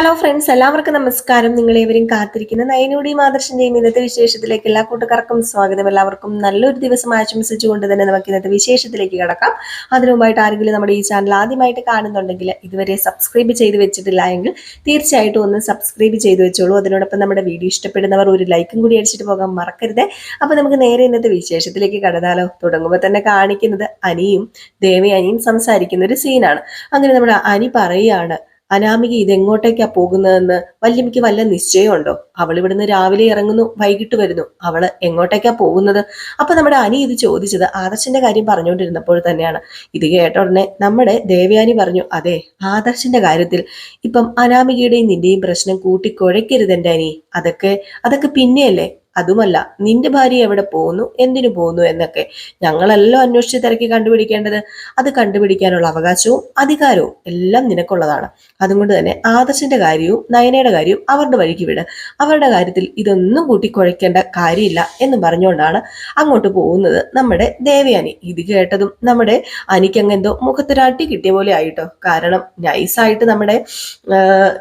Hello friends എല്ലാവർക്കും നമസ്കാരം. നിങ്ങളേവരും കാത്തിരിക്കുന്ന നയനോടി ആദർശന്റെയും ഇന്നത്തെ വിശേഷത്തിലേക്ക് എല്ലാ കൂട്ടുകാർക്കും സ്വാഗതം. എല്ലാവർക്കും നല്ലൊരു ദിവസം ആശംസിച്ചുകൊണ്ട് തന്നെ നമുക്ക് ഇന്നത്തെ വിശേഷത്തിലേക്ക് കിടക്കാം. അതിനുമുമ്പായിട്ട് ആരെങ്കിലും നമ്മുടെ ഈ ചാനൽ ആദ്യമായിട്ട് കാണുന്നുണ്ടെങ്കിൽ ഇതുവരെ സബ്സ്ക്രൈബ് ചെയ്ത് വെച്ചിട്ടില്ല എങ്കിൽ തീർച്ചയായിട്ടും ഒന്ന് സബ്സ്ക്രൈബ് ചെയ്ത് വെച്ചോളൂ. അതിനോടൊപ്പം നമ്മുടെ വീഡിയോ ഇഷ്ടപ്പെടുന്നവർ ഒരു ലൈക്കും കൂടി അടിച്ചിട്ട് പോകാൻ മറക്കരുത്. അപ്പൊ നമുക്ക് നേരെ ഇന്നത്തെ വിശേഷത്തിലേക്ക് കടന്നാലോ. തുടങ്ങുമ്പോൾ തന്നെ കാണിക്കുന്നത് അനിയും ദേവയനിയും സംസാരിക്കുന്ന ഒരു സീനാണ് അങ്ങനെ നമ്മുടെ അനി പറയുകയാണ് അനാമിക ഇതെങ്ങോട്ടേക്കാ പോകുന്നതെന്ന് വല്യമ്മയ്ക്ക് വല്ല നിശ്ചയമുണ്ടോ? അവൾ ഇവിടുന്ന് രാവിലെ ഇറങ്ങുന്നു വൈകിട്ട് വരുന്നു. അവൾ എങ്ങോട്ടേക്കാ പോകുന്നത്? അപ്പൊ നമ്മുടെ അനി ഇത് ചോദിച്ചത് ആദർശന്റെ കാര്യം പറഞ്ഞുകൊണ്ടിരുന്നപ്പോൾ തന്നെയാണ്. ഇത് കേട്ട ഉടനെ നമ്മുടെ ദേവയാനി പറഞ്ഞു അതെ ആദർശന്റെ കാര്യത്തിൽ ഇപ്പം അനാമികയുടെയും നിന്റെയും പ്രശ്നം കൂട്ടിക്കുഴയ്ക്കരുത് എന്റെ അനി. അതൊക്കെ അതൊക്കെ പിന്നെയല്ലേ? അതുമല്ല നിന്റെ ഭാര്യ എവിടെ പോകുന്നു എന്തിനു പോകുന്നു എന്നൊക്കെ ഞങ്ങളെല്ലാം അന്വേഷിച്ച് തിരക്കി കണ്ടുപിടിക്കേണ്ടത് അത് കണ്ടുപിടിക്കാനുള്ള അവകാശവും അധികാരവും എല്ലാം നിനക്കുള്ളതാണ്. അതുകൊണ്ട് തന്നെ ആദർശന്റെ കാര്യവും നയനയുടെ കാര്യവും അവരുടെ വഴിക്ക് വിട്. അവരുടെ കാര്യത്തിൽ ഇതൊന്നും കൂട്ടിക്കുഴയ്ക്കേണ്ട കാര്യമില്ല എന്ന് പറഞ്ഞുകൊണ്ടാണ് അങ്ങോട്ട് പോകുന്നത് നമ്മുടെ ദേവയാനി. ഇത് കേട്ടതും നമ്മുടെ അനിക്കങ്ങ് എന്തോ മുഖത്തൊരട്ടി കിട്ടിയ പോലെ ആയിട്ടോ. കാരണം നൈസായിട്ട് നമ്മുടെ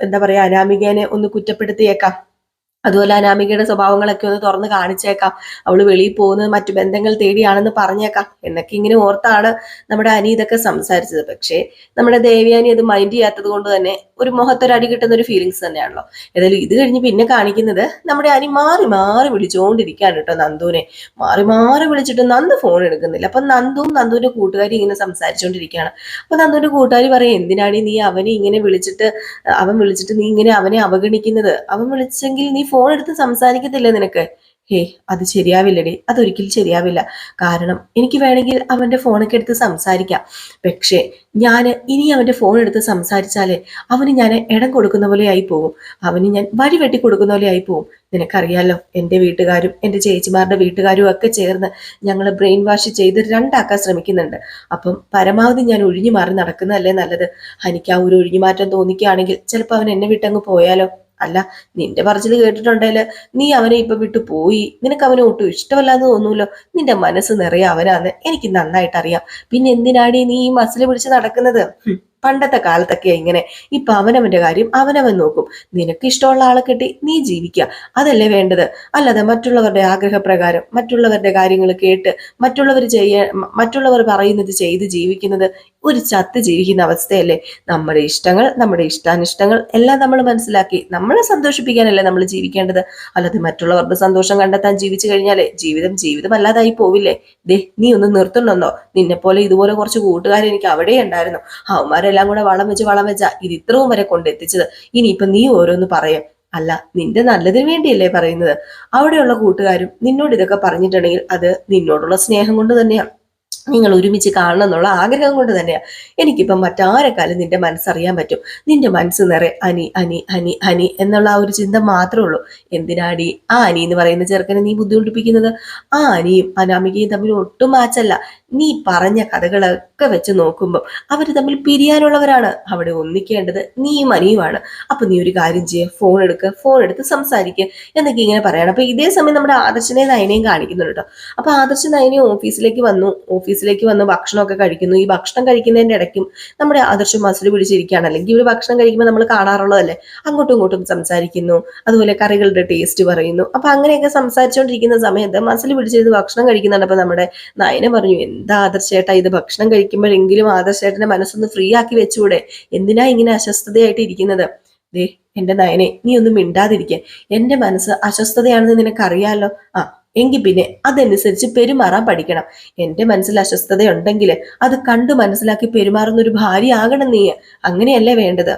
എന്താ പറയാ അനാമികേനെ ഒന്ന് കുറ്റപ്പെടുത്തിയേക്കാം. അതുപോലെ അനാമികയുടെ സ്വഭാവങ്ങളൊക്കെ ഒന്ന് തുറന്ന് കാണിച്ചേക്കാം. അവൾ വെളിയിൽ പോകുന്നത് മറ്റു ബന്ധങ്ങൾ തേടിയാണെന്ന് പറഞ്ഞേക്കാം. എന്നൊക്കെ ഇങ്ങനെ ഓർത്താണ് നമ്മുടെ അനി ഇതൊക്കെ സംസാരിച്ചത്. പക്ഷേ നമ്മുടെ ദേവയാനി അത് മൈൻഡ് ചെയ്യാത്തത് കൊണ്ട് തന്നെ ഒരു മുഖത്തൊരടി കിട്ടുന്ന ഒരു ഫീലിങ്സ് തന്നെയാണല്ലോ. ഏതായാലും ഇത് കഴിഞ്ഞ് പിന്നെ കാണിക്കുന്നത് നമ്മുടെ അനി മാറി മാറി വിളിച്ചുകൊണ്ടിരിക്കുകയാണ് കേട്ടോ നന്ദുവിനെ. മാറി മാറി വിളിച്ചിട്ട് നന്ദു ഫോൺ എടുക്കുന്നില്ല. അപ്പൊ നന്ദുവും നന്ദുവിന്റെ കൂട്ടുകാരി ഇങ്ങനെ സംസാരിച്ചുകൊണ്ടിരിക്കുകയാണ് അപ്പൊ നന്ദുവിന്റെ കൂട്ടുകാരി പറയും എന്തിനാണ് നീ അവനെ ഇങ്ങനെ വിളിച്ചിട്ട് അവൻ വിളിച്ചിട്ട് നീ ഇങ്ങനെ അവനെ അവഗണിക്കുന്നത്? അവൻ വിളിച്ചെങ്കിൽ നീ ഫോൺ എടുത്ത് സംസാരിക്കത്തില്ലേ നിനക്ക്? ഹേ അത് ശരിയാവില്ലടി. അതൊരിക്കലും ശരിയാവില്ല. കാരണം എനിക്ക് വേണമെങ്കിൽ അവന്റെ ഫോണൊക്കെ എടുത്ത് സംസാരിക്കാം. പക്ഷേ ഞാൻ ഇനി അവന്റെ ഫോൺ എടുത്ത് സംസാരിച്ചാലേ അവന് ഞാൻ ഇടം കൊടുക്കുന്ന പോലെ ആയി പോകും അവന് ഞാൻ വഴി വെട്ടി കൊടുക്കുന്ന പോലെ ആയി പോകും നിനക്കറിയാലോ എന്റെ വീട്ടുകാരും എന്റെ ചേച്ചിമാരുടെ വീട്ടുകാരും ഒക്കെ ചേർന്ന് ഞങ്ങൾ ബ്രെയിൻ വാഷ് ചെയ്ത് രണ്ടാക്കാൻ ശ്രമിക്കുന്നുണ്ട്. അപ്പം പരമാവധി ഞാൻ ഒഴിഞ്ഞു മാറി നടക്കുന്നതല്ലേ നല്ലത്? എനിക്ക് ആ ഒരു ഒഴിഞ്ഞുമാറ്റം തോന്നിക്കുകയാണെങ്കിൽ ചിലപ്പോൾ അവൻ എന്നെ വിട്ടങ്ങ് പോയാലോ? അല്ല നിന്റെ പറച്ചിൽ കേട്ടിട്ടുണ്ടെങ്കിൽ നീ അവനെ ഇപ്പൊ വിട്ടു പോയി. നിനക്ക് അവനെ ഒട്ടും ഇഷ്ടമല്ലാന്ന് തോന്നൂലോ നിന്റെ മനസ്സ് നിറയെ അവനാന്ന്. എനിക്ക് നന്നായിട്ട് അറിയാം പിന്നെ എന്തിനാടി നീ ഈ മസിൽ പിടിച്ച് നടക്കുന്നത്? പണ്ടത്തെ കാലത്തൊക്കെ ഇങ്ങനെ. ഇപ്പൊ അവനവന്റെ കാര്യം അവനവൻ നോക്കും. നിനക്ക് ഇഷ്ടമുള്ള ആളെ കെട്ടി നീ ജീവിക്കുക അതല്ലേ വേണ്ടത്? അല്ലാതെ മറ്റുള്ളവരുടെ ആഗ്രഹപ്രകാരം മറ്റുള്ളവരുടെ കാര്യങ്ങൾ കേട്ട് മറ്റുള്ളവർ ചെയ്യ മറ്റുള്ളവർ പറയുന്നത് ചെയ്ത് ജീവിക്കുന്നത് ഒരു ചത്ത് ജീവിക്കുന്ന അവസ്ഥയല്ലേ? നമ്മുടെ ഇഷ്ടങ്ങൾ നമ്മുടെ ഇഷ്ടാനിഷ്ടങ്ങൾ എല്ലാം നമ്മൾ മനസ്സിലാക്കി നമ്മളെ സന്തോഷിപ്പിക്കാനല്ലേ നമ്മൾ ജീവിക്കേണ്ടത്? അല്ലാതെ മറ്റുള്ളവരുടെ സന്തോഷം കണ്ടെത്താൻ ജീവിച്ചു കഴിഞ്ഞാലേ ജീവിതം ജീവിതം അല്ലാതായി പോവില്ലേ? ദേ നീ ഒന്ന് നിർത്തുന്നുണ്ടോ? നിന്നെപ്പോലെ ഇതുപോലെ കുറച്ച് കൂട്ടുകാരെ എനിക്ക് അവിടെ ഉണ്ടായിരുന്നു അവന്മാരെല്ലാം കൂടെ വളം വെച്ച് വളം വെച്ച ഇത് ഇത്രയും വരെ കൊണ്ടെത്തിച്ചത്. ഇനിയിപ്പൊ നീ ഓരോന്ന് പറയാം. അല്ല നിന്റെ നല്ലതിന് വേണ്ടിയല്ലേ പറയുന്നത്. അവിടെയുള്ള കൂട്ടുകാരും നിന്നോട് ഇതൊക്കെ പറഞ്ഞിട്ടുണ്ടെങ്കിൽ അത് നിന്നോടുള്ള സ്നേഹം കൊണ്ട് തന്നെയാണ് നിങ്ങൾ ഒരുമിച്ച് കാണണം എന്നുള്ള ആഗ്രഹം കൊണ്ട് തന്നെയാ. എനിക്കിപ്പം മറ്റാരെക്കാലും നിന്റെ മനസ്സറിയാൻ പറ്റും. നിന്റെ മനസ്സ് നിറയെ അനി അനി അനി അനി എന്നുള്ള ആ ഒരു ചിന്ത മാത്രമേ ഉള്ളൂ. എന്തിനാടി ആ അനി എന്ന് പറയുന്ന ചെറുക്കനെ നീ ബുദ്ധിമുട്ടിപ്പിക്കുന്നത്? ആ അനിയും അനാമികയും തമ്മിൽ ഒട്ടും മാച്ചല്ല നീ പറഞ്ഞ കഥകളൊക്കെ വെച്ച് നോക്കുമ്പം അവർ തമ്മിൽ പിരിയാനുള്ളവരാണ്. അവിടെ ഒന്നിക്കേണ്ടത് നീയും അനിയുമാണ് അപ്പൊ നീ ഒരു കാര്യം ചെയ്യുക ഫോൺ എടുക്കുക ഫോൺ എടുത്ത് സംസാരിക്കുക എന്നൊക്കെ ഇങ്ങനെ പറയണം. അപ്പൊ ഇതേ സമയം നമ്മുടെ ആദർശനെ നയനയും കാണിക്കുന്നുണ്ട് കേട്ടോ അപ്പൊ ആദർശ നയനയും ഓഫീസിലേക്ക് വന്നു. ഓഫീസിലേക്ക് വന്ന് ഭക്ഷണമൊക്കെ കഴിക്കുന്നു. ഈ ഭക്ഷണം കഴിക്കുന്നതിന്റെ ഇടയ്ക്കും നമ്മുടെ ആദർശ മസിൽ പിടിച്ചിരിക്കുകയാണ്. അല്ലെങ്കിൽ ഒരു ഭക്ഷണം കഴിക്കുമ്പോൾ നമ്മൾ കാണാറുള്ളതല്ലേ? അങ്ങോട്ടും ഇങ്ങോട്ടും സംസാരിക്കുന്നു. അതുപോലെ കറികളുടെ ടേസ്റ്റ് പറയുന്നു. അപ്പൊ അങ്ങനെയൊക്കെ സംസാരിച്ചുകൊണ്ടിരിക്കുന്ന സമയത്ത് മസിൽ പിടിച്ചിരുന്ന് ഭക്ഷണം കഴിക്കുന്നുണ്ട്. അപ്പൊ നമ്മുടെ നയന പറഞ്ഞു എന്താ ആദർശേട്ടാ ഇത് ഭക്ഷണം കഴിക്കുമ്പോഴെങ്കിലും ആദർശേട്ടന്റെ മനസ്സൊന്ന് ഫ്രീ ആക്കി വെച്ചുകൂടെ? എന്തിനാ ഇങ്ങനെ അസ്വസ്ഥതയായിട്ട് ഇരിക്കുന്നത്? ദേ എന്റെ നയനെ നീ ഒന്നും മിണ്ടാതിരിക്ക. എന്റെ മനസ്സ് അസ്വസ്ഥതയാണെന്ന് നിനക്കറിയാലോ? ആ എങ്കിൽ പിന്നെ അതനുസരിച്ച് പെരുമാറാൻ പഠിക്കണം. എന്റെ മനസ്സിൽ അസ്വസ്ഥതയുണ്ടെങ്കിൽ അത് കണ്ടു മനസ്സിലാക്കി പെരുമാറുന്ന ഒരു ഭാര്യ ആകണം നീ അങ്ങനെയല്ലേ വേണ്ടത്?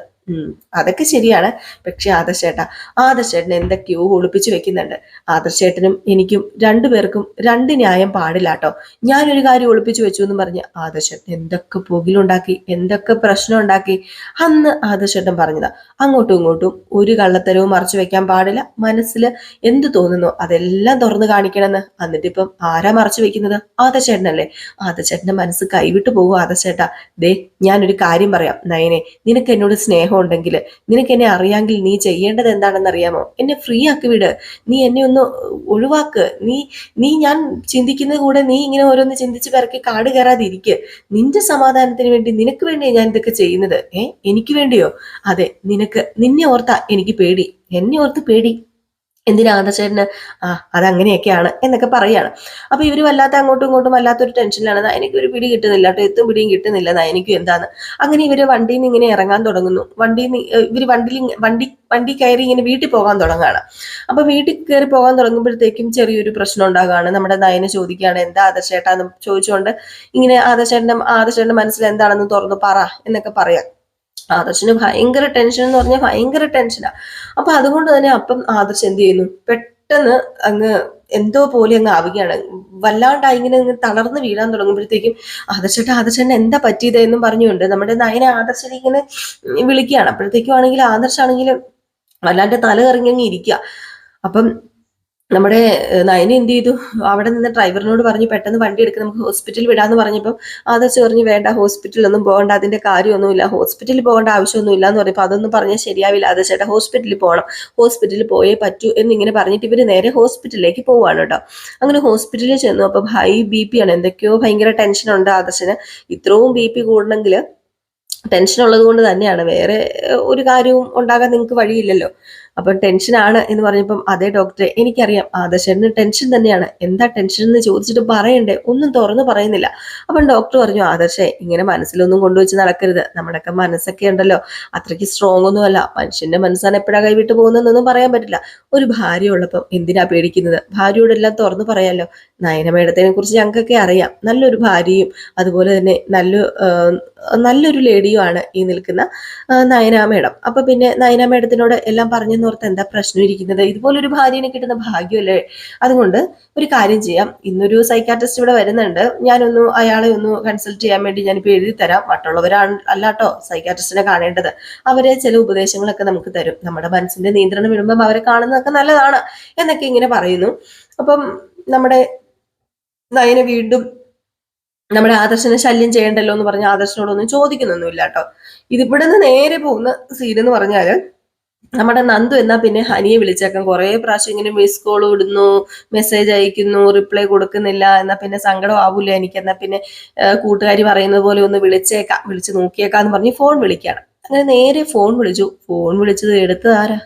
അതൊക്കെ ശരിയാണ്. പക്ഷെ ആദർശേട്ട ആദർശേട്ടൻ എന്തൊക്കെയോ ഒളിപ്പിച്ചു വെക്കുന്നുണ്ട്. ആദർശേട്ടനും എനിക്കും രണ്ടുപേർക്കും രണ്ട് ന്യായം പാടില്ല കേട്ടോ ഞാനൊരു കാര്യം ഒളിപ്പിച്ചു വെച്ചു എന്ന് പറഞ്ഞ് ആദർശേട്ടൻ എന്തൊക്കെ പുകിലുണ്ടാക്കി എന്തൊക്കെ പ്രശ്നം ഉണ്ടാക്കി അന്ന് ആദർശേട്ടൻ പറഞ്ഞതാ അങ്ങോട്ടും ഇങ്ങോട്ടും ഒരു കള്ളത്തരവും മറച്ചു വെക്കാൻ പാടില്ല. മനസ്സിൽ എന്ത് തോന്നുന്നു അതെല്ലാം തുറന്നു കാണിക്കണമെന്ന്. എന്നിട്ട് ഇപ്പം ആരാ മറച്ചു വെക്കുന്നത്? ആദർശേട്ടനല്ലേ. ആദർശേട്ടന്റെ മനസ്സ് കൈവിട്ടു പോകും ആദർശേട്ടാ. ദേ ഞാനൊരു കാര്യം പറയാം. നയനെ നിനക്ക് എന്നോട് സ്നേഹം ഉണ്ടെങ്കിൽ നിനക്ക് എന്നെ അറിയാമെങ്കിൽ നീ ചെയ്യേണ്ടത് എന്താണെന്ന് അറിയാമോ എന്നെ ഫ്രീ ആക്കി വിട്. നീ എന്നെ ഒന്ന് ഒഴിവാക്ക്. നീ നീ ഞാൻ ചിന്തിക്കുന്നത് കൂടെ നീ ഇങ്ങനെ ഓരോന്ന് ചിന്തിച്ച് പിറക്കി കാട് കയറാതെ ഇരിക്ക് നിന്റെ സമാധാനത്തിന് വേണ്ടി നിനക്ക് വേണ്ടിയാണ് ഞാൻ ഇതൊക്കെ ചെയ്യുന്നത്. ഏ? എനിക്ക് വേണ്ടിയോ? അതെ നിനക്ക് നിന്നെ ഓർത്താ എനിക്ക് പേടി. എന്നെ ഓർത്ത് പേടി. എന്തിനാ ആദർശേട്ടന് ആ അതങ്ങനെയൊക്കെയാണ് എന്നൊക്കെ പറയാണ്. അപ്പൊ ഇവർ വല്ലാത്ത അങ്ങോട്ടും ഇങ്ങോട്ടും വല്ലാത്തൊരു ടെൻഷനിലാണ്. എനിക്ക് ഒരു പിടി കിട്ടുന്നില്ല കേട്ടോ. എത്തും പിടിയും കിട്ടുന്നില്ല. എനിക്കും എന്താന്ന്. അങ്ങനെ ഇവർ വണ്ടിയിൽ നിന്ന് ഇങ്ങനെ ഇറങ്ങാൻ തുടങ്ങുന്നു. വണ്ടിയിൽ നിന്ന് ഇവർ വണ്ടിയിൽ വണ്ടി വണ്ടി കയറി ഇങ്ങനെ വീട്ടിൽ പോകാൻ തുടങ്ങുകയാണ്. അപ്പൊ വീട്ടിൽ കയറി പോകാൻ തുടങ്ങുമ്പോഴത്തേക്കും ചെറിയൊരു പ്രശ്നം ഉണ്ടാകുകയാണ്. നമ്മുടെ നയനെ ചോദിക്കുകയാണ് എന്താ ആദർശേട്ടാന്ന് ചോദിച്ചുകൊണ്ട് ഇങ്ങനെ ആദർശേട്ടന്റെ ആദർശേട്ടന്റെ മനസ്സിൽ എന്താണെന്ന് തുറന്നു പറ എന്നൊക്കെ പറയാം. ആദർശന് ഭയങ്കര ടെൻഷൻ എന്ന് പറഞ്ഞാൽ ഭയങ്കര ടെൻഷനാ അപ്പൊ അതുകൊണ്ട് തന്നെ അപ്പം ആദർശ് എന്ത് ചെയ്യുന്നു? പെട്ടെന്ന് അങ്ങ് എന്തോ പോലെ അങ്ങ് ആവുകയാണ്. വല്ലാണ്ടായി ഇങ്ങനെ അങ്ങ് തളർന്ന് വീഴാൻ തുടങ്ങുമ്പോഴത്തേക്കും ആദർശേട്ട ആദർശന് എന്താ പറ്റിയത് എന്നും പറഞ്ഞുകൊണ്ട് നമ്മുടെ നയനെ ആദർശനെ ഇങ്ങനെ വിളിക്കുകയാണ്. അപ്പോഴത്തേക്കും ആണെങ്കിൽ ആദർശാണെങ്കിൽ വല്ലാണ്ട് തല കറങ്ങി അങ്ങ് ഇരിക്കുക. അപ്പം നമ്മുടെ നയന എന്ത് ചെയ്തു? അവിടെ നിന്ന് ഡ്രൈവറിനോട് പറഞ്ഞു പെട്ടെന്ന് വണ്ടി എടുക്കുക നമുക്ക് ഹോസ്പിറ്റലിൽ വിടാന്ന് പറഞ്ഞപ്പം ആദർശ് പറഞ്ഞു വേണ്ട ഹോസ്പിറ്റലൊന്നും പോകണ്ട അതിന്റെ കാര്യമൊന്നുമില്ല. ഹോസ്പിറ്റലിൽ പോകേണ്ട ആവശ്യമൊന്നുമില്ല എന്ന് പറഞ്ഞപ്പോൾ അതൊന്നും പറഞ്ഞാൽ ശരിയാവില്ല. ആദർശേട്ടാ ഹോസ്പിറ്റലിൽ പോകണം. ഹോസ്പിറ്റലിൽ പോയേ പറ്റൂ എന്നിങ്ങനെ പറഞ്ഞിട്ട് ഇവർ നേരെ ഹോസ്പിറ്റലിലേക്ക് പോവാണ് കേട്ടോ. അങ്ങനെ ഹോസ്പിറ്റലിൽ ചെന്നു. അപ്പോൾ ഹൈ ബി പി ആണ്. എന്തൊക്കെയോ ഭയങ്കര ടെൻഷൻ ഉണ്ട് ആദർശന്. ഇത്രയും ബി പി കൂടണമെങ്കിൽ ടെൻഷൻ ഉള്ളത് കൊണ്ട് തന്നെയാണ്. വേറെ ഒരു കാര്യവും ഉണ്ടാകാൻ നിങ്ങൾക്ക് വഴിയില്ലല്ലോ. അപ്പം ടെൻഷനാണ് എന്ന് പറഞ്ഞപ്പം അതേ ഡോക്ടറെ എനിക്കറിയാം ആദർശന് ടെൻഷൻ തന്നെയാണ്. എന്താ ടെൻഷൻ എന്ന് ചോദിച്ചിട്ട് പറയണ്ടേ? ഒന്നും തുറന്നു പറയുന്നില്ല. അപ്പം ഡോക്ടർ പറഞ്ഞു ആദർശേ ഇങ്ങനെ മനസ്സിലൊന്നും കൊണ്ടുവച്ച് നടക്കരുത്. നമ്മുടെയൊക്കെ മനസ്സൊക്കെ ഉണ്ടല്ലോ. അത്രയ്ക്ക് സ്ട്രോങ് ഒന്നുമല്ല. മനുഷ്യന്റെ മനസ്സാണ് എപ്പോഴാ കൈവിട്ട് പോകുന്നതെന്നൊന്നും പറയാൻ പറ്റില്ല. ഒരു ഭാര്യ ഉള്ളപ്പം എന്തിനാ പേടിക്കുന്നത്? ഭാര്യയോടെല്ലാം തുറന്നു പറയാലോ. നയന മേഡത്തിനെ കുറിച്ച് ഞങ്ങൾക്കൊക്കെ അറിയാം. നല്ലൊരു ഭാര്യയും അതുപോലെ തന്നെ നല്ല നല്ലൊരു ലേഡിയുമാണ് ഈ നിൽക്കുന്ന നയനാമേടം അപ്പൊ പിന്നെ നയന എല്ലാം പറഞ്ഞു നോർത്ത് എന്താ പ്രശ്നം ഇരിക്കുന്നത്? ഇതുപോലൊരു ഭാര്യനെ കിട്ടുന്ന ഭാഗ്യമല്ലേ? അതുകൊണ്ട് ഒരു കാര്യം ചെയ്യാം. ഇന്നൊരു സൈക്കാട്രിസ്റ്റ് ഇവിടെ വരുന്നുണ്ട്. ഞാനൊന്ന് അയാളെ ഒന്ന് കൺസൾട്ട് ചെയ്യാൻ വേണ്ടി ഞാനിപ്പോൾ എഴുതി തരാം. മറ്റുള്ളവരാണ് അല്ലാട്ടോ സൈക്കാട്രിസ്റ്റിനെ കാണേണ്ടത്. അവരെ ചില ഉപദേശങ്ങളൊക്കെ നമുക്ക് തരും. നമ്മുടെ മനസ്സിന്റെ നിയന്ത്രണം വിടുമ്പം അവരെ കാണുന്നതൊക്കെ നല്ലതാണ് എന്നൊക്കെ ഇങ്ങനെ പറയുന്നു. അപ്പം നമ്മുടെ നയന വീണ്ടും നമ്മുടെ ആദർശനെ ശല്യം ചെയ്യണ്ടല്ലോ എന്ന് പറഞ്ഞ് ആദർശനോടൊന്നും ചോദിക്കുന്നൊന്നുമില്ല കേട്ടോ ഇതിവിടെ നിന്ന് നേരെ പോകുന്ന സീൻ എന്ന് പറഞ്ഞാൽ നമ്മുടെ നന്ദു എന്നാ പിന്നെ ഹനിയെ വിളിച്ചേക്കാം. കുറെ പ്രാവശ്യം ഇങ്ങനെ മിസ് കോൾ ഇടുന്നു മെസ്സേജ് അയക്കുന്നു റിപ്ലൈ കൊടുക്കുന്നില്ല എന്നാ പിന്നെ സങ്കടം ആവൂല എനിക്ക്? എന്നാ പിന്നെ കൂട്ടുകാരി പറയുന്നത് പോലെ ഒന്ന് വിളിച്ചേക്കാം വിളിച്ച് നോക്കിയേക്കാന്ന് പറഞ്ഞ് ഫോൺ വിളിക്കുകയാണ്. അങ്ങനെ നേരെ ഫോൺ വിളിച്ചു. ഫോൺ വിളിച്ചത് എടുത്തത് ആരാ?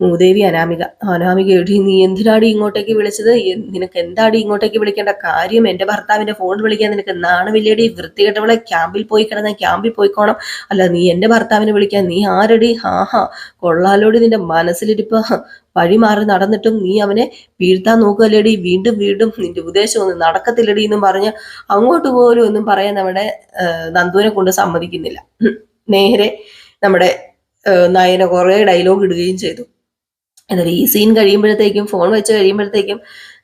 മൂദേവി അനാമിക. അനാമിക എടി നീ എന്തിനാടി ഇങ്ങോട്ടേക്ക് വിളിച്ചത്? നിനക്ക് എന്താടി ഇങ്ങോട്ടേക്ക് വിളിക്കേണ്ട കാര്യം? എന്റെ ഭർത്താവിന്റെ ഫോൺ വിളിക്കാൻ നിനക്ക് നാണമില്ലേടി? വൃത്തികെട്ടവളെ ക്യാമ്പിൽ പോയി കിടന്ന ക്യാമ്പിൽ പോയിക്കോണം. അല്ല നീ എന്റെ ഭർത്താവിനെ വിളിക്കാൻ നീ ആരടി? ഹാഹാ കൊള്ളാലോടി നിന്റെ മനസ്സിലിരിപ്പ്. വഴി മാറി നടന്നിട്ടും നീ അവനെ വീഴ്ത്താൻ നോക്കുകയല്ലേടി വീണ്ടും വീണ്ടും നിന്റെ ഉദ്ദേശം ഒന്നും നടക്കത്തില്ലടി എന്നും പറഞ്ഞ് അങ്ങോട്ട് പോലും ഒന്നും പറയാൻ നമ്മുടെ നന്ദുവിനെ കൊണ്ട് സമ്മതിക്കുന്നില്ല. നേരെ നമ്മുടെ നയന കുറേ ഡയലോഗ് ഇടുകയും ചെയ്തു. എന്നിട്ട് ഈ സീൻ കഴിയുമ്പോഴത്തേക്കും ഫോൺ വെച്ച് കഴിയുമ്പോഴത്തേക്കും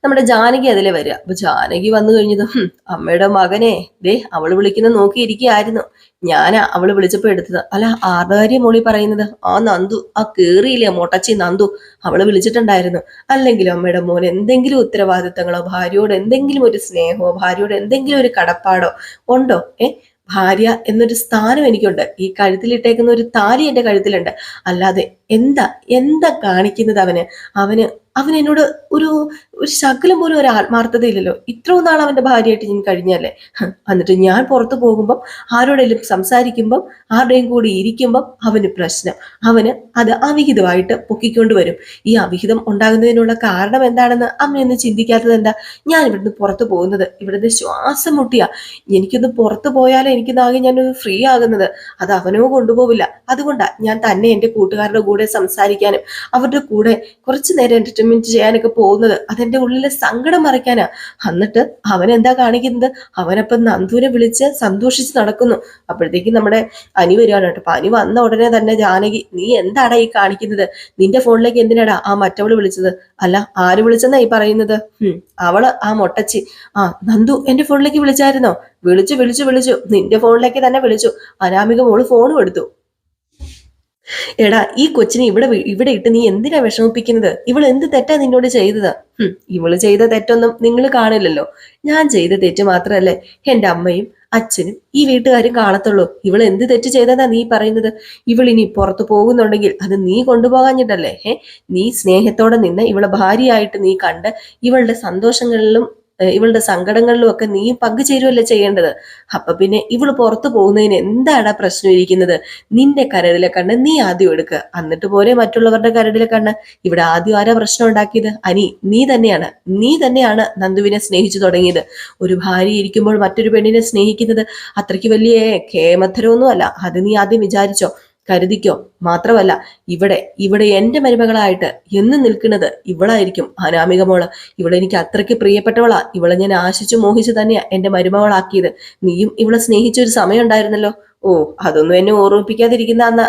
നമ്മുടെ ജാനകി അതിലെ വരിക. അപ്പൊ ജാനകി വന്നു കഴിഞ്ഞതും "ഹും, അമ്മയുടെ മകനെ ദേ അവൾ വിളിക്കുന്ന നോക്കിയിരിക്കുകയായിരുന്നു. ഞാനാ അവൾ വിളിച്ചപ്പോ എടുത്തത്. അല്ല ആരുടെ മോളി പറയുന്നത് ആ നന്ദു ആ കേറിയില്ലേ മൊട്ടച്ചി നന്ദു അവൾ വിളിച്ചിട്ടുണ്ടായിരുന്നു. അല്ലെങ്കിലും അമ്മയുടെ മോൻ എന്തെങ്കിലും ഉത്തരവാദിത്തങ്ങളോ ഭാര്യയോട് എന്തെങ്കിലും ഒരു സ്നേഹമോ ഭാര്യയോട് എന്തെങ്കിലും ഒരു കടപ്പാടോ ഉണ്ടോ? ഏ ഭാര്യ എന്നൊരു സ്ഥാനം എനിക്കുണ്ട്. ഈ കഴുത്തിലിട്ടേക്കുന്ന ഒരു താലി എന്റെ കഴുത്തിലുണ്ട്. അല്ലാതെ എന്താ എന്താ കാണിക്കുന്നത് അവന്? അവന് അവൻ എന്നോട് ഒരു ഒരു ശകലം പോലും ഒരു ആത്മാർത്ഥതയില്ലല്ലോ. ഇത്രയും നാൾ അവന്റെ ഭാര്യയായിട്ട് ഞാൻ കഴിഞ്ഞല്ലേ എന്നിട്ട് ഞാൻ പുറത്തു പോകുമ്പം ആരോടെങ്കിലും സംസാരിക്കുമ്പം ആരുടെയും കൂടി ഇരിക്കുമ്പം അവന് പ്രശ്നം. അവന് അത് അവിഹിതമായിട്ട് പൊക്കിക്കൊണ്ട് വരും. ഈ അവിഹിതം ഉണ്ടാകുന്നതിനുള്ള കാരണം എന്താണെന്ന് അമ്മയൊന്നും ചിന്തിക്കാത്തത് എന്താ? ഞാൻ ഇവിടുന്ന് പുറത്തു പോകുന്നത്. ഇവിടുന്ന് ശ്വാസം മുട്ടിയാ. എനിക്കൊന്ന് പുറത്തു പോയാലേ എനിക്കൊന്നാകെ ഞാൻ ഫ്രീ ആകുന്നത്. അത് അവനോ കൊണ്ടുപോവില്ല. അതുകൊണ്ടാ ഞാൻ തന്നെ എന്റെ കൂട്ടുകാരുടെ കൂടെ സംസാരിക്കാനും അവരുടെ കൂടെ കുറച്ചു നേരം എന്റർടൈൻമെന്റ് ചെയ്യാനൊക്കെ പോകുന്നത്. അതെന്റെ ഉള്ളിലെ സങ്കടം മറയ്ക്കാനാ എന്നിട്ട് അവൻ എന്താ കാണിക്കുന്നത്? അവനപ്പം നന്ദുവിനെ വിളിച്ച് സന്തോഷിച്ച് നടക്കുന്നു. അപ്പോഴത്തേക്കും നമ്മുടെ അനി വരികയാണ് കേട്ടോ. അപ്പൊ അനി വന്ന ഉടനെ തന്നെ ജാനകി നീ എന്താടാ ഈ കാണിക്കുന്നത്? നിന്റെ ഫോണിലേക്ക് എന്തിനാടാ ആ മറ്റവൾ വിളിച്ചത്? അല്ല ആര് വിളിച്ചെന്നാ ഈ പറയുന്നത്? അവൾ ആ മൊട്ടച്ചി. ആ നന്ദു എന്റെ ഫോണിലേക്ക് വിളിച്ചായിരുന്നോ? വിളിച്ചു വിളിച്ചു വിളിച്ചു. നിന്റെ ഫോണിലേക്ക് തന്നെ വിളിച്ചു. അനാമിക മോൾ ഫോണും എടുത്തു. എടാ ഈ കൊച്ചിനെ ഇവിടെ ഇവിടെ ഇട്ട് നീ എന്തിനാ വിഷമിപ്പിക്കുന്നത്? ഇവൾ എന്ത് തെറ്റാ നിന്നോട് ചെയ്തത്? ഇവൾ ചെയ്ത തെറ്റൊന്നും നിങ്ങൾ കാണില്ലല്ലോ. ഞാൻ ചെയ്ത തെറ്റ് മാത്രമല്ലേ എന്റെ അമ്മയും അച്ഛനും ഈ വീട്ടുകാരും കാണത്തുള്ളൂ. ഇവൾ എന്ത് തെറ്റ് ചെയ്തതാ നീ പറയുന്നത്? ഇവൾ ഇനി പുറത്തു പോകുന്നുണ്ടെങ്കിൽ അത് നീ കൊണ്ടുപോകാഞ്ഞിട്ടല്ലേ? ഏ നീ സ്നേഹത്തോടെ നിന്ന് ഇവളെ ഭാര്യയായിട്ട് നീ കണ്ട് ഇവളുടെ സന്തോഷങ്ങളിലും ഇവളുടെ സങ്കടങ്ങളിലും ഒക്കെ നീ പങ്കുചേരുവല്ലേ ചെയ്യേണ്ടത്? അപ്പൊ പിന്നെ ഇവൾ പുറത്തു പോകുന്നതിന് എന്താണ് പ്രശ്നം ഇരിക്കുന്നത്? നിന്റെ കരടിലെ കണ്ണ് നീ ആദ്യം എടുക്കുക എന്നിട്ട് പോലെ മറ്റുള്ളവരുടെ കരടിലെ കണ്ണ്. ഇവിടെ ആദ്യം ആരാ പ്രശ്നം ഉണ്ടാക്കിയത്? അനി നീ തന്നെയാണ്. നീ തന്നെയാണ് നന്ദുവിനെ സ്നേഹിച്ചു തുടങ്ങിയത്. ഒരു ഭാര്യ ഇരിക്കുമ്പോൾ മറ്റൊരു പെണ്ണിനെ സ്നേഹിക്കുന്നത് അത്രയ്ക്ക് വലിയ കേമത്തരമൊന്നുമല്ല അത് നീ ആദ്യം വിചാരിച്ചോ. കരുതിക്കോ? മാത്രമല്ല ഇവിടെ ഇവിടെ എന്റെ മരുമകളായിട്ട് എന്ന് നിൽക്കുന്നത് ഇവളായിരിക്കും അനാമിക മോൾ. ഇവിടെ എനിക്ക് അത്രയ്ക്ക് പ്രിയപ്പെട്ടവളാ. ഇവളെ ഞാൻ ആശിച്ചു മോഹിച്ചു തന്നെയാ എന്റെ മരുമകളാക്കിയത്. നീയും ഇവളെ സ്നേഹിച്ച ഒരു സമയം ഉണ്ടായിരുന്നല്ലോ. ഓ അതൊന്നും എന്നെ ഓർമ്മിപ്പിക്കാതിരിക്കുന്ന അന്ന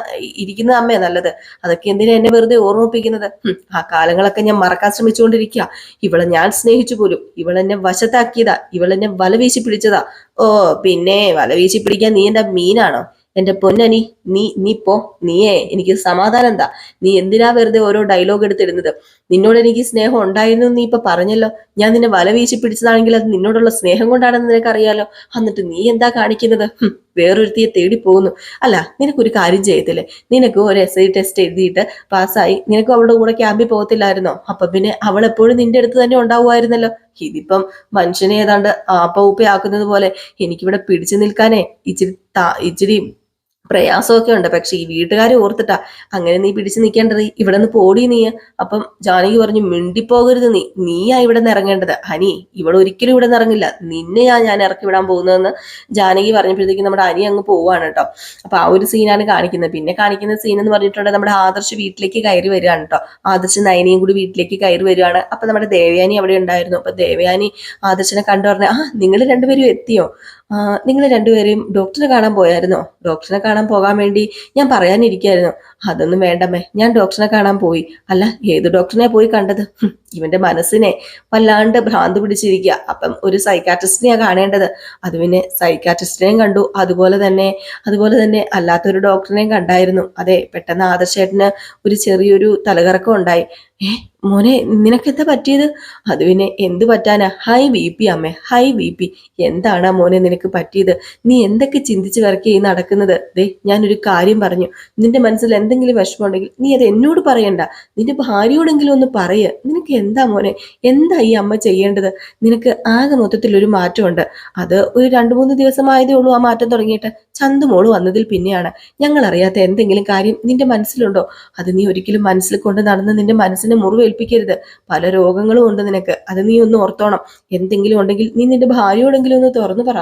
ഇരിക്കുന്ന അമ്മയാ നല്ലത്. അതൊക്കെ എന്തിനാ എന്നെ വെറുതെ ഓർമ്മിപ്പിക്കുന്നത്? ആ കാലങ്ങളൊക്കെ ഞാൻ മറക്കാൻ ശ്രമിച്ചുകൊണ്ടിരിക്കുക ഇവളെ ഞാൻ സ്നേഹിച്ചു പോലും. ഇവളെന്നെ വശത്താക്കിയതാ. ഇവളെന്നെ വല വീശി പിടിച്ചതാ. ഓ പിന്നെ വല വീശി പിടിക്കാൻ നീ എന്താ മീനാണോ? എന്റെ പൊന്നനി നീ നീ പോ. നീയേ എനിക്ക് സമാധാനം എന്താ? നീ എന്തിനാ വെറുതെ ഓരോ ഡയലോഗ് എടുത്തിരുന്നത് നിന്നോട് എനിക്ക് സ്നേഹം ഉണ്ടായിരുന്നു നീ ഇപ്പൊ പറഞ്ഞല്ലോ. ഞാൻ നിന്നെ വല വീശി പിടിച്ചതാണെങ്കിൽ അത് നിന്നോടുള്ള സ്നേഹം കൊണ്ടാണെന്ന് നിനക്കറിയാലോ. എന്നിട്ട് നീ എന്താ കാണിക്കുന്നത്? വേറൊരുത്തിയെ തേടി പോകുന്നു. അല്ല നിനക്കൊരു കാര്യം ചെയ്യത്തില്ലേ? നിനക്ക് ഒരു എസ് ഐ ടെസ്റ്റ് എഴുതിയിട്ട് പാസ്സായി. നിനക്ക് അവളുടെ കൂടെ ക്യാമ്പിൽ പോകത്തില്ലായിരുന്നോ? അപ്പൊ പിന്നെ അവൾ എപ്പോഴും നിന്റെ അടുത്ത് തന്നെ ഉണ്ടാവുമായിരുന്നല്ലോ. ഇതിപ്പം മനുഷ്യനെ ഏതാണ്ട് ആപ്പ ഉപ്പയാക്കുന്നത് പോലെ എനിക്കിവിടെ പിടിച്ചു നിൽക്കാനേ ഇച്ചിരി ഇച്ചിരി പ്രയാസമൊക്കെ ഉണ്ട്. പക്ഷെ ഈ വീട്ടുകാർ ഓർത്തിട്ടാ അങ്ങനെ നീ പിടിച്ചു നിൽക്കേണ്ടത് ഇവിടെ നിന്ന് പോടി നീ. അപ്പം ജാനകി പറഞ്ഞു മിണ്ടിപ്പോകരുത് നീ. നീയാ ഇവിടെ നിന്ന് ഇറങ്ങേണ്ടത്. ഹനി ഇവിടെ ഒരിക്കലും ഇവിടെ നിന്ന് ഇറങ്ങില്ല. നിന്നെയാ ഞാൻ ഇറക്കി വിടാൻ പോകുന്നതെന്ന് ജാനകി പറഞ്ഞപ്പോഴത്തേക്കും നമ്മുടെ അനി അങ്ങ് പോവാണ് കേട്ടോ. അപ്പൊ ആ ഒരു സീനാണ് കാണിക്കുന്നത്. പിന്നെ കാണിക്കുന്ന സീൻ എന്ന് പറഞ്ഞിട്ടുണ്ടെങ്കിൽ നമ്മുടെ ആദർശ് വീട്ടിലേക്ക് കയറി വരികയാണ് കേട്ടോ. ആദർശ് നയനയും കൂടി വീട്ടിലേക്ക് കയറി വരികയാണ്. അപ്പൊ നമ്മുടെ ദേവയാനി അവിടെ ഉണ്ടായിരുന്നു. അപ്പൊ ദേവയാനി ആദർശനെ കണ്ടു പറഞ്ഞ ആ നിങ്ങൾ രണ്ടുപേരും എത്തിയോ? നിങ്ങൾ രണ്ടുപേരെയും ഡോക്ടറെ കാണാൻ പോയായിരുന്നോ? ഡോക്ടറെ കാണാൻ പോകാൻ വേണ്ടി ഞാൻ പറയാനിരിക്കായിരുന്നു അതൊന്നും വേണ്ടമ്മേ ഞാൻ ഡോക്ടറിനെ കാണാൻ പോയി. അല്ല ഏത് ഡോക്ടറിനെ പോയി കണ്ടത്? ഇവന്റെ മനസ്സിനെ വല്ലാണ്ട് ഭ്രാന്ത് പിടിച്ചിരിക്കുക. അപ്പം ഒരു സൈക്കാട്രിസ്റ്റിനെയാണ് കാണേണ്ടത്. അത് പിന്നെ സൈക്കാട്രിസ്റ്റിനെയും കണ്ടു. അതുപോലെ തന്നെ അതുപോലെ തന്നെ അല്ലാത്തൊരു ഡോക്ടറിനെയും കണ്ടായിരുന്നു. അതെ പെട്ടെന്ന് ആദർശേട്ടന് ഒരു ചെറിയൊരു തലകറക്കം ഉണ്ടായി. ഏ മോനെ നിനക്കെന്താ പറ്റിയത്? അത് പിന്നെ എന്ത് പറ്റാനാ? ഹൈ ബി പി അമ്മേ. ഹൈ ബി പി എന്താണ് മോനെ നിനക്ക് പറ്റിയത്? നീ എന്തൊക്കെ ചിന്തിച്ച് ഈ നടക്കുന്നത്? ദേ ഞാനൊരു കാര്യം പറഞ്ഞു. നിന്റെ മനസ്സിൽ എന്തെങ്കിലും വിഷമമുണ്ടെങ്കിൽ നീ അത് എന്നോട് പറയണ്ട. നിന്റെ ഭാര്യയോടെങ്കിലും ഒന്ന് പറയ. നിനക്ക് എന്താ മോനെ? എന്താ ഈ അമ്മ ചെയ്യേണ്ടത്? നിനക്ക് ആകെ മൊത്തത്തിൽ ഒരു മാറ്റമുണ്ട്. അത് ഒരു രണ്ടു മൂന്ന് ദിവസമായതേ ഉള്ളൂ ആ മാറ്റം തുടങ്ങിയിട്ട്. ചന്തുമോൾ വന്നതിൽ പിന്നെയാണ്. ഞങ്ങൾ അറിയാത്ത എന്തെങ്കിലും കാര്യം നിന്റെ മനസ്സിലുണ്ടോ? അത് നീ ഒരിക്കലും മനസ്സിൽ കൊണ്ട് നടന്ന് നിന്റെ മനസ്സിനെ മുറിവേൽപ്പിക്കരുത് പല രോഗങ്ങളും ഉണ്ട് നിനക്ക്. അത് നീ ഒന്ന് ഓർത്തോണം. എന്തെങ്കിലും ഉണ്ടെങ്കിൽ നീ നിന്റെ ഭാര്യയോടെങ്കിലും ഒന്ന് തുറന്നു പറ.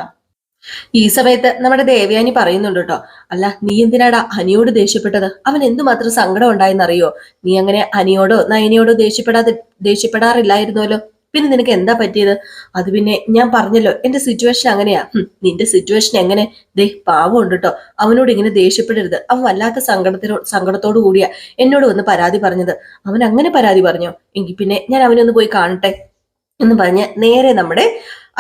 ഈ സമയത്ത് നമ്മുടെ ദേവയാനി പറയുന്നുണ്ട് കേട്ടോ. അല്ല നീ എന്തിനാടാ അനിയോട് ദേഷ്യപ്പെട്ടത്? അവൻ എന്തുമാത്രം സങ്കടം ഉണ്ടായെന്നറിയോ? നീ അങ്ങനെ അനിയോടോ നയനിയോടോ ദേഷ്യപ്പെടാതെ ദേഷ്യപ്പെടാറില്ലായിരുന്നല്ലോ? പിന്നെ നിനക്ക് എന്താ പറ്റിയത്? അത് പിന്നെ ഞാൻ പറഞ്ഞല്ലോ എന്റെ സിറ്റുവേഷൻ അങ്ങനെയാ. നിന്റെ സിറ്റുവേഷൻ എങ്ങനെ? ദേ പാവം ഉണ്ട് കേട്ടോ അവനോട് ഇങ്ങനെ ദേഷ്യപ്പെടരുത്. അവൻ വല്ലാത്ത സങ്കടത്തിനോ സങ്കടത്തോടു കൂടിയാ. എന്നോട് വന്ന് പരാതി പറഞ്ഞത്. അവൻ അങ്ങനെ പരാതി പറഞ്ഞോ? എങ്കിൽ പിന്നെ ഞാൻ അവനൊന്ന് പോയി കാണട്ടെ എന്ന് പറഞ്ഞ് നേരെ നമ്മുടെ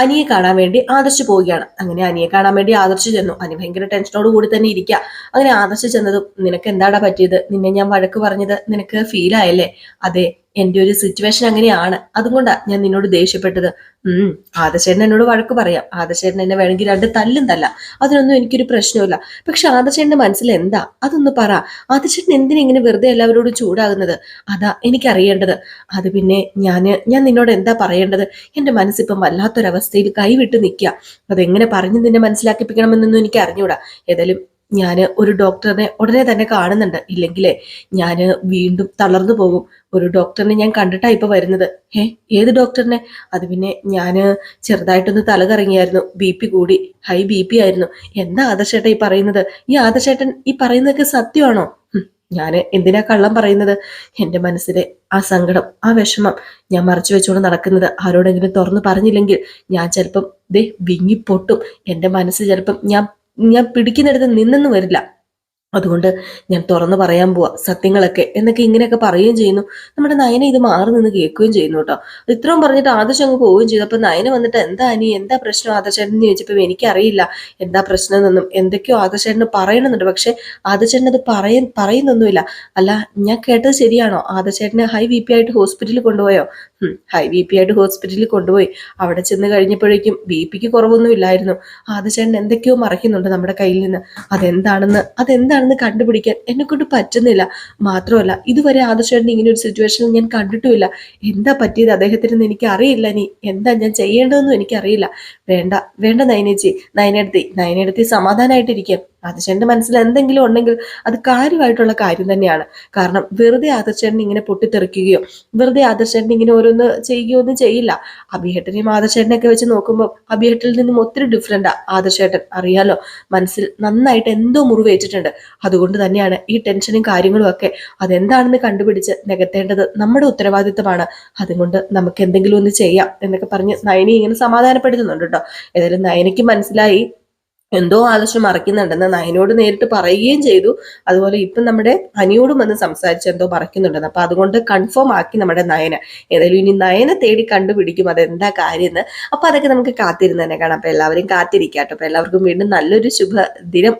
അനിയെ കാണാൻ വേണ്ടി ആദർശ് പോവുകയാണ്. അങ്ങനെ അനിയെ കാണാൻ വേണ്ടി ആദർശ് ചെന്നു. അനി ഭയങ്കര ടെൻഷനോട് കൂടി തന്നെ ഇരിക്കുക അങ്ങനെ ആദർശ് ചെന്നതും നിനക്ക് എന്താടാ പറ്റിയത്? നിന്നെ ഞാൻ വഴക്ക് പറഞ്ഞത് നിനക്ക് ഫീലായല്ലേ അതെ എന്റെ ഒരു സിറ്റുവേഷൻ അങ്ങനെയാണ്. അതുകൊണ്ടാ ഞാൻ നിന്നോട് ദേഷ്യപ്പെട്ടത്. ഉം ആദശേരൻ എന്നോട് വഴക്ക് പറയാം. ആദശേരൻ എന്നെ വേണമെങ്കിൽ രണ്ട് തല്ലും തല്ല. അതിനൊന്നും എനിക്കൊരു പ്രശ്നമില്ല പക്ഷെ ആദശേരന്റെ മനസ്സിൽ എന്താ? അതൊന്ന് പറ. ആദശേരൻ എന്തിനാ ഇങ്ങനെ വെറുതെ എല്ലാവരോടും ചൂടാകുന്നത്? അതാ എനിക്കറിയേണ്ടത്. അത് പിന്നെ ഞാൻ ഞാൻ നിന്നോട് എന്താ പറയേണ്ടത്? എന്റെ മനസ്സിപ്പം വല്ലാത്തൊരവസ്ഥയിൽ കൈവിട്ട് നിൽക്കുക. അതെങ്ങനെ പറഞ്ഞ് നിന്നെ മനസ്സിലാക്കിപ്പിക്കണമെന്നൊന്നും എനിക്ക് അറിഞ്ഞൂടാ ഏതായാലും ഞാൻ ഒരു ഡോക്ടറിനെ ഉടനെ തന്നെ കാണുന്നുണ്ട്. ഇല്ലെങ്കിലേ ഞാൻ വീണ്ടും തളർന്നു പോകും. ഒരു ഡോക്ടറിനെ ഞാൻ കണ്ടിട്ടാ ഇപ്പൊ വരുന്നത്. ഏ ഏത് ഡോക്ടറിനെ? അത് പിന്നെ ഞാൻ ചെറുതായിട്ടൊന്ന് തല കറങ്ങിയായിരുന്നു ബി പി കൂടി. ഹൈ ബി പി ആയിരുന്നു. എന്താ ആദർശേട്ടൻ ഈ പറയുന്നത്? ഈ ആദർശേട്ടൻ ഈ പറയുന്നതൊക്കെ സത്യമാണോ? ഞാൻ എന്തിനാ കള്ളം പറയുന്നത്? എന്റെ മനസ്സിലെ ആ സങ്കടം ആ വിഷമം ഞാൻ മറച്ചു വെച്ചുകൊണ്ട് നടക്കുന്നത് ആരോടെങ്കിലും തുറന്നു പറഞ്ഞില്ലെങ്കിൽ ഞാൻ ചിലപ്പം ദേ വിങ്ങിപ്പൊട്ടും. എന്റെ മനസ്സ് ചിലപ്പം ഞാൻ ഞാൻ പിടിക്കുന്നിടത്ത് നിന്നെന്ന് വരില്ല. അതുകൊണ്ട് ഞാൻ തുറന്നു പറയാൻ പോവാ സത്യങ്ങളൊക്കെ എന്നൊക്കെ ഇങ്ങനെയൊക്കെ പറയുകയും ചെയ്യുന്നു. നമ്മുടെ നയന ഇത് മാറി നിന്ന് കേൾക്കുകയും ചെയ്യുന്നു കേട്ടോ. ഇത്രയും പറഞ്ഞിട്ട് ആദർശം അങ്ങ് പോവുകയും ചെയ്തു. അപ്പൊ നയന വന്നിട്ട് എന്താ അനി? എന്താ പ്രശ്നം ആദർശേട്ടൻ എന്ന് ചോദിച്ചപ്പോൾ എനിക്കറിയില്ല. എന്താ പ്രശ്നം എന്നൊന്നും എന്തൊക്കെയോ ആദർശേട്ടന് പറയണമെന്നുണ്ട് പക്ഷെ ആദർശേട്ടൻ അത് പറയ പറയുന്നൊന്നുമില്ല. അല്ല ഞാൻ കേട്ടത് ശരിയാണോ? ആദർശേട്ടനെ ഹൈ ബി പി ആയിട്ട് ഹോസ്പിറ്റലിൽ കൊണ്ടുപോയോ? ഹൈ ബി പി ആയിട്ട് ഹോസ്പിറ്റലിൽ കൊണ്ടുപോയി. അവിടെ ചെന്ന് കഴിഞ്ഞപ്പോഴേക്കും ബി പിക്ക് കുറവൊന്നും ഇല്ലായിരുന്നു. ആദ്യചേട്ടൻ എന്തൊക്കെയോ മറയ്ക്കുന്നുണ്ട് നമ്മുടെ കയ്യിൽ നിന്ന്. അതെന്താണെന്ന് അതെന്താണെന്ന് കണ്ടുപിടിക്കാൻ എന്നെ കൊണ്ട് പറ്റുന്നില്ല. മാത്രമല്ല ഇതുവരെ ആദർശേട്ടൻ ഇങ്ങനെ ഒരു സിറ്റുവേഷൻ ഞാൻ കണ്ടിട്ടുമില്ല. എന്താ പറ്റിയത് അദ്ദേഹത്തിന് എനിക്ക് അറിയില്ല നീ എന്താ ഞാൻ ചെയ്യേണ്ടതെന്നും എനിക്കറിയില്ല. വേണ്ട വേണ്ട നയനേച്ചി നയനെടുത്തി നയനെടുത്തി സമാധാനമായിട്ടിരിക്കാം ആദർശേന്റെ മനസ്സിൽ എന്തെങ്കിലും ഉണ്ടെങ്കിൽ അത് കാര്യമായിട്ടുള്ള കാര്യം തന്നെയാണ്. കാരണം വെറുതെ ആദർശേട്ടൻ ഇങ്ങനെ പൊട്ടിത്തെറിക്കുകയോ വെറുതെ ആദർശേട്ടൻ ഇങ്ങനെ ഓരോന്ന് ചെയ്യുകയോ ഒന്നും ചെയ്യില്ല. അഭിഹേട്ടനെയും ആദർശേട്ടനെയൊക്കെ വെച്ച് നോക്കുമ്പോൾ അഭിഹേട്ടനിൽ നിന്നും ഒത്തിരി ഡിഫറെന്റാ ആദർശേട്ടൻ. അറിയാലോ മനസ്സിൽ നന്നായിട്ട് എന്തോ മുറിവേറ്റിട്ടുണ്ട്. അതുകൊണ്ട് തന്നെയാണ് ഈ ടെൻഷനും കാര്യങ്ങളും ഒക്കെ അതെന്താണെന്ന് കണ്ടുപിടിച്ച് നികത്തേണ്ടത് നമ്മുടെ ഉത്തരവാദിത്തമാണ് അതുകൊണ്ട് നമുക്ക് എന്തെങ്കിലും ഒന്ന് ചെയ്യാം എന്നൊക്കെ പറഞ്ഞ് നയനി ഇങ്ങനെ സമാധാനപ്പെടുത്തുന്നുണ്ട് കേട്ടോ. ഏതായാലും നയനിക്ക് മനസ്സിലായി. എന്തോ ആവശ്യം മറക്കുന്നുണ്ടെന്ന് നയനോട് നേരിട്ട് പറയുകയും ചെയ്തു. അതുപോലെ ഇപ്പം നമ്മുടെ അനിയോടും വന്ന് സംസാരിച്ച് എന്തോ മറക്കുന്നുണ്ടെന്ന് അപ്പം അതുകൊണ്ട് കൺഫേം ആക്കി നമ്മുടെ നയന. ഏതായാലും ഇനി നയനെ തേടി കണ്ടുപിടിക്കും അതെന്താ കാര്യം എന്ന് അപ്പം അതൊക്കെ നമുക്ക് കാത്തിരുന്ന് തന്നെ കാണാം. അപ്പം എല്ലാവരും കാത്തിരിക്കാട്ടോ അപ്പം എല്ലാവർക്കും വീണ്ടും നല്ലൊരു ശുഭദിനം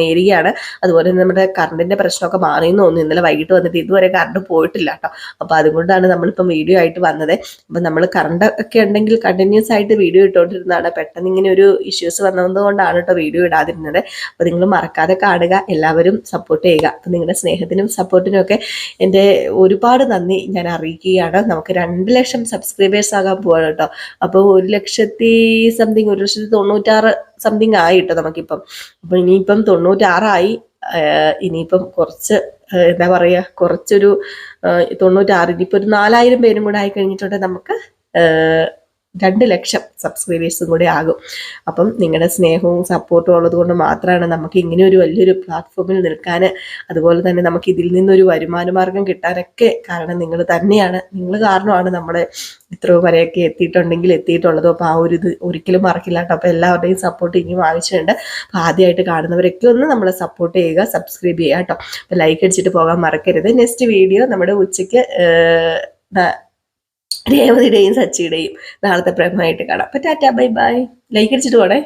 നേരുകയാണ്. അതുപോലെ നമ്മുടെ കറണ്ടിന്റെ പ്രശ്നമൊക്കെ മാറിയെന്ന് തോന്നുന്നു. ഇന്നലെ വൈകിട്ട് വന്നിട്ട് ഇതുവരെ കറണ്ട് പോയിട്ടില്ല കേട്ടോ. അപ്പം അതുകൊണ്ടാണ് നമ്മളിപ്പം വീഡിയോ ആയിട്ട് വന്നത്. അപ്പം നമ്മൾ കറണ്ട് ഒക്കെ ഉണ്ടെങ്കിൽ കണ്ടിന്യൂസ് ആയിട്ട് വീഡിയോ ഇട്ടുകൊണ്ടിരുന്നതാണ്. പെട്ടെന്ന് ഇങ്ങനെ ഒരു ഇഷ്യൂസ് വന്നതുകൊണ്ടാണ് കേട്ടോ വീഡിയോ ഇടാതിരുന്നത്. അപ്പൊ നിങ്ങൾ മറക്കാതെ കാണുക എല്ലാവരും സപ്പോർട്ട് ചെയ്യുക. അപ്പൊ നിങ്ങളുടെ സ്നേഹത്തിനും സപ്പോർട്ടിനും ഒക്കെ എന്റെ ഒരുപാട് നന്ദി ഞാൻ അറിയിക്കുകയാണ്. നമുക്ക് രണ്ട് ലക്ഷം സബ്സ്ക്രൈബേഴ്സ് ആകാൻ പോവാണ് കേട്ടോ. അപ്പോൾ ഒരു ലക്ഷത്തി സംതിങ് ഒരു ലക്ഷത്തി തൊണ്ണൂറ്റാറ് സംതിങ് ആയി കേട്ടോ നമുക്കിപ്പം. അപ്പൊ ഇനിയിപ്പം തൊണ്ണൂറ്റാറായി ഇനിയിപ്പം കുറച്ച് എന്താ പറയുക കുറച്ചൊരു തൊണ്ണൂറ്റാറ് ഇനിയിപ്പോൾ ഒരു നാലായിരം പേരും കൂടെ ആയി കഴിഞ്ഞിട്ടുണ്ടെങ്കിൽ നമുക്ക്. രണ്ട് ലക്ഷം സബ്സ്ക്രൈബേഴ്സും കൂടെ ആകും. അപ്പം നിങ്ങളുടെ സ്നേഹവും സപ്പോർട്ടും ഉള്ളത് കൊണ്ട് മാത്രമാണ് നമുക്ക് ഇങ്ങനെ ഒരു വലിയൊരു പ്ലാറ്റ്ഫോമിൽ നിൽക്കാൻ അതുപോലെ തന്നെ നമുക്ക് ഇതിൽ നിന്നൊരു വരുമാന മാർഗം കിട്ടാനൊക്കെ കാരണം നിങ്ങൾ തന്നെയാണ് നിങ്ങൾ കാരണമാണ് നമ്മൾ ഇത്ര വരെയൊക്കെ എത്തിയിട്ടുണ്ടെങ്കിൽ എത്തിയിട്ടുള്ളത്. അപ്പോൾ ആ ഒരു ഇത് ഒരിക്കലും മറക്കില്ല കേട്ടോ അപ്പോൾ എല്ലാവരുടെയും സപ്പോർട്ട് ഇനിയും ആവശ്യമുണ്ട്. അപ്പോൾ ആദ്യമായിട്ട് കാണുന്നവരൊക്കെ ഒന്ന് നമ്മളെ സപ്പോർട്ട് ചെയ്യുക സബ്സ്ക്രൈബ് ചെയ്യുക കേട്ടോ. അപ്പോൾ ലൈക്ക് അടിച്ചിട്ട് പോകാൻ മറക്കരുത്. നെക്സ്റ്റ് വീഡിയോ നമ്മുടെ ഉച്ചയ്ക്ക് രേവതിയുടെയും സച്ചിയുടെയും നാളത്തെ പ്രേമമായിട്ട് കാണാം. അപ്പോൾ ടാറ്റ ബൈ ബൈ. ലൈക്ക് അടിച്ചിട്ട് പോണേ.